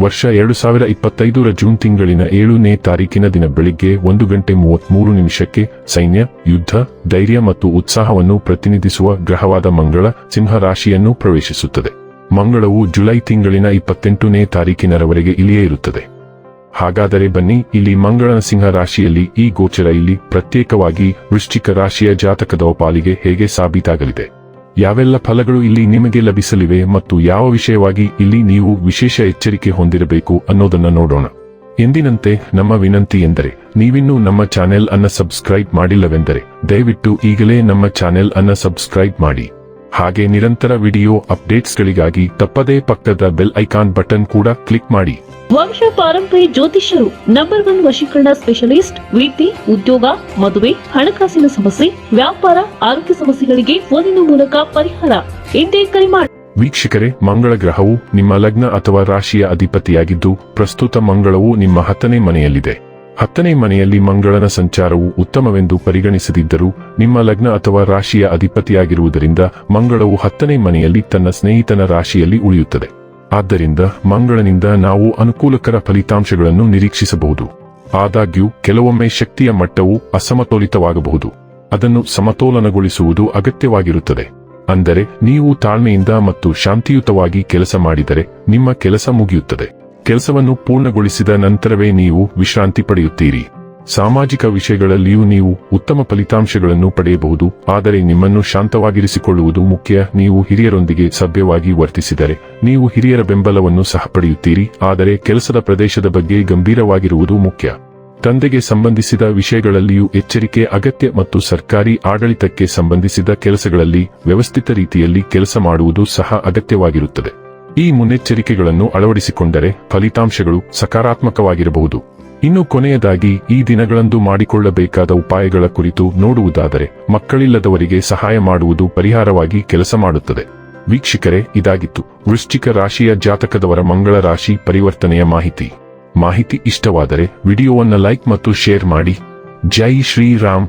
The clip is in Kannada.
ವರ್ಷ ಎರಡು ಸಾವಿರ ಇಪ್ಪತ್ತೈದರ ಜೂನ್ ತಿಂಗಳಿನ ಏಳನೇ ತಾರೀಕಿನ ದಿನ ಬೆಳಿಗ್ಗೆ ಒಂದು ಗಂಟೆ ಮೂವತ್ಮೂರು ನಿಮಿಷಕ್ಕೆ ಸೈನ್ಯ, ಯುದ್ಧ, ಧೈರ್ಯ ಮತ್ತು ಉತ್ಸಾಹವನ್ನು ಪ್ರತಿನಿಧಿಸುವ ಗ್ರಹವಾದ ಮಂಗಳ ಸಿಂಹ ರಾಶಿಯನ್ನು ಪ್ರವೇಶಿಸುತ್ತದೆ. ಮಂಗಳವು ಜುಲೈ ತಿಂಗಳಿನ ಇಪ್ಪತ್ತೆಂಟನೇ ತಾರೀಕಿನವರೆಗೆ ಇಲ್ಲಿಯೇ ಇರುತ್ತದೆ. ಹಾಗಾದರೆ ಬನ್ನಿ, ಇಲ್ಲಿ ಮಂಗಳನ ಸಿಂಹ ರಾಶಿಯಲ್ಲಿ ಈ ಗೋಚರ ಇಲ್ಲಿ ಪ್ರತ್ಯೇಕವಾಗಿ ವೃಶ್ಚಿಕ ರಾಶಿಯ ಜಾತಕದ ಪಾಲಿಗೆ ಹೇಗೆ ಸಾಬೀತಾಗಲಿದೆ? ಯಾವೆಲ್ಲ ಫಲಗಳು ಇಲ್ಲಿ ನಿಮಗೆ ಲಭಿಸಲಿವೆ ಮತ್ತು ಯಾವ ವಿಷಯವಾಗಿ ಇಲ್ಲಿ ನೀವು ವಿಶೇಷ ಎಚ್ಚರಿಕೆ ಹೊಂದಿರಬೇಕು ಅನ್ನೋದನ್ನ ನೋಡೋಣ. ಎಂದಿನಂತೆ ನಮ್ಮ ವಿನಂತಿ ಎಂದರೆ, ನೀವಿನ್ನೂ ನಮ್ಮ ಚಾನೆಲ್ ಅನ್ನ ಸಬ್ಸ್ಕ್ರೈಬ್ ಮಾಡಿಲ್ಲವೆಂದರೆ, ದಯವಿಟ್ಟು ಈಗಲೇ ನಮ್ಮ ಚಾನೆಲ್ ಅನ್ನ ಸಬ್ಸ್ಕ್ರೈಬ್ ಮಾಡಿ. ಹಾಗೆ ನಿರಂತರ ವಿಡಿಯೋ ಅಪ್ಡೇಟ್ಸ್ಗಳಿಗಾಗಿ ತಪ್ಪದೇ ಪಕ್ಕದ ಬೆಲ್ ಐಕಾನ್ ಬಟನ್ ಕೂಡ ಕ್ಲಿಕ್ ಮಾಡಿ. ವಂಶ ಪಾರಂಪರಿ ಜ್ಯೋತಿಷ್ಯರು ನಂಬರ್ ಒನ್ ವಶೀಕರಣ ಸ್ಪೆಷಲಿಸ್ಟ್ ವೃತ್ತಿ ಉದ್ಯೋಗ ಮದುವೆ ಹಣಕಾಸಿನ ಸಮಸ್ಯೆ ವ್ಯಾಪಾರ ಆರೋಗ್ಯ ಸಮಸ್ಯೆಗಳಿಗೆ ಫೋನಿನ ಮೂಲಕ ಪರಿಹಾರ. ಎಂದೇ ಕರೆ ಮಾಡಿ ವೀಕ್ಷಕರೇ ಮಂಗಳ ಗ್ರಹವು ನಿಮ್ಮ ಲಗ್ನ ಅಥವಾ ರಾಶಿಯ ಅಧಿಪತಿಯಾಗಿದ್ದು ಪ್ರಸ್ತುತ ಮಂಗಳವು ನಿಮ್ಮ ಹತ್ತನೇ ಮನೆಯಲ್ಲಿದೆ. ಹತ್ತನೇ ಮನೆಯಲ್ಲಿ ಮಂಗಳನ ಸಂಚಾರವು ಉತ್ತಮವೆಂದು ಪರಿಗಣಿಸದಿದ್ದರೂ, ನಿಮ್ಮ ಲಗ್ನ ಅಥವಾ ರಾಶಿಯ ಅಧಿಪತಿಯಾಗಿರುವುದರಿಂದ ಮಂಗಳವು ಹತ್ತನೇ ಮನೆಯಲ್ಲಿ ತನ್ನ ಸ್ನೇಹಿತನ ರಾಶಿಯಲ್ಲಿ ಉಳಿಯುತ್ತದೆ. ಆದ್ದರಿಂದ ಮಂಗಳನಿಂದ ನಾವು ಅನುಕೂಲಕರ ಫಲಿತಾಂಶಗಳನ್ನು ನಿರೀಕ್ಷಿಸಬಹುದು. ಆದಾಗ್ಯೂ, ಕೆಲವೊಮ್ಮೆ ಶಕ್ತಿಯ ಮಟ್ಟವು ಅಸಮತೋಲಿತವಾಗಬಹುದು. ಅದನ್ನು ಸಮತೋಲನಗೊಳಿಸುವುದು ಅಗತ್ಯವಾಗಿರುತ್ತದೆ. ಅಂದರೆ, ನೀವು ತಾಳ್ಮೆಯಿಂದ ಮತ್ತು ಶಾಂತಿಯುತವಾಗಿ ಕೆಲಸ ಮಾಡಿದರೆ ನಿಮ್ಮ ಕೆಲಸ ಮುಗಿಯುತ್ತದೆ. ಕೆಲಸವನ್ನು ಪೂರ್ಣಗೊಳಿಸಿದ ನಂತರವೇ ನೀವು ವಿಶ್ರಾಂತಿ ಪಡೆಯುತ್ತೀರಿ. ಸಾಮಾಜಿಕ ವಿಷಯಗಳಲ್ಲಿಯೂ ನೀವು ಉತ್ತಮ ಫಲಿತಾಂಶಗಳನ್ನು ಪಡೆಯಬಹುದು, ಆದರೆ ನಿಮ್ಮನ್ನು ಶಾಂತವಾಗಿರಿಸಿಕೊಳ್ಳುವುದು ಮುಖ್ಯ. ನೀವು ಹಿರಿಯರೊಂದಿಗೆ ಸಭ್ಯವಾಗಿ ವರ್ತಿಸಿದರೆ ನೀವು ಹಿರಿಯರ ಬೆಂಬಲವನ್ನು ಸಹ ಪಡೆಯುತ್ತೀರಿ, ಆದರೆ ಕೆಲಸದ ಪ್ರದೇಶದ ಬಗ್ಗೆ ಗಂಭೀರವಾಗಿರುವುದು ಮುಖ್ಯ. ತಂದೆಗೆ ಸಂಬಂಧಿಸಿದ ವಿಷಯಗಳಲ್ಲಿಯೂ ಎಚ್ಚರಿಕೆ, ಅಗತ್ಯ ಮತ್ತು ಸರ್ಕಾರಿ ಆಡಳಿತಕ್ಕೆ ಸಂಬಂಧಿಸಿದ ಕೆಲಸಗಳಲ್ಲಿ ವ್ಯವಸ್ಥಿತ ರೀತಿಯಲ್ಲಿ ಕೆಲಸ ಮಾಡುವುದು ಸಹ ಅಗತ್ಯವಾಗಿರುತ್ತದೆ. ಈ ಮುನ್ನೆಚ್ಚರಿಕೆಗಳನ್ನು ಅಳವಡಿಸಿಕೊಂಡರೆ ಫಲಿತಾಂಶಗಳು ಸಕಾರಾತ್ಮಕವಾಗಿರಬಹುದು. ಇನ್ನು ಕೊನೆಯದಾಗಿ, ಈ ದಿನಗಳಂದು ಮಾಡಿಕೊಳ್ಳಬೇಕಾದ ಉಪಾಯಗಳ ಕುರಿತು ನೋಡುವುದಾದರೆ, ಮಕ್ಕಳಿಲ್ಲದವರಿಗೆ ಸಹಾಯ ಮಾಡುವುದು ಪರಿಹಾರವಾಗಿ ಕೆಲಸ ಮಾಡುತ್ತದೆ. ವೀಕ್ಷಕರೇ, ಇದಾಗಿತ್ತು. ವೃಶ್ಚಿಕ ರಾಶಿಯ ಜಾತಕದವರ ಮಂಗಳ ರಾಶಿ ಪರಿವರ್ತನೆಯ ಮಾಹಿತಿ. ಮಾಹಿತಿ ಇಷ್ಟವಾದರೆ, ವಿಡಿಯೋವನ್ನು ಲೈಕ್ ಮತ್ತು ಶೇರ್ ಮಾಡಿ. ಜೈ ಶ್ರೀರಾಮ್.